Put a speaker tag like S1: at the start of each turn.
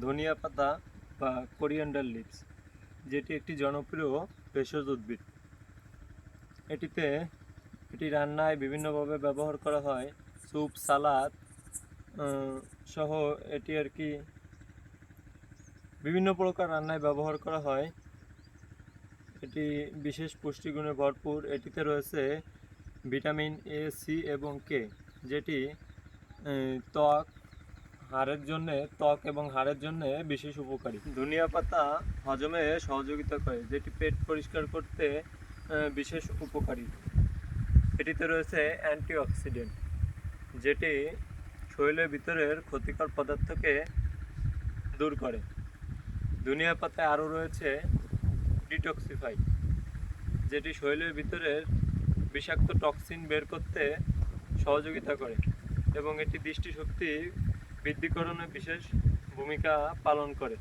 S1: ধনিয়া পাতা বা কোরিয়ান্ডার লিভস যেটি একটি জনপ্রিয় ভেষজ উদ্ভিদ। এটিতে এটি রান্নায় বিভিন্নভাবে ব্যবহার করা হয়। স্যুপ, সালাদ সহ এটি আর কি বিভিন্ন প্রকার রান্নায় ব্যবহার করা হয়। এটি বিশেষ পুষ্টিগুণে ভরপুর। এটিতে রয়েছে ভিটামিন এ সি এবং কে যেটি ত্বক হাড়ের জন্য, ত্বক এবং হাড়ের জন্য বিশেষ উপকারী। ধনিয়া পাতা হজমে সহযোগিতা করে, যেটি পেট পরিষ্কার করতে বিশেষ উপকারী। এটিতে রয়েছে অ্যান্টিঅক্সিডেন্ট, যেটি শরীরের ভিতরের ক্ষতিকর পদার্থকে দূর করে। ধনিয়া পাতায় আরও রয়েছে ডিটক্সিফাই যেটি শরীরের ভিতরের বিষাক্ত টক্সিন বের করতে সহযোগিতা করে এবং এটি দৃষ্টিশক্তি বৃদ্ধিকরণে বিশেষ ভূমিকা পালন করে।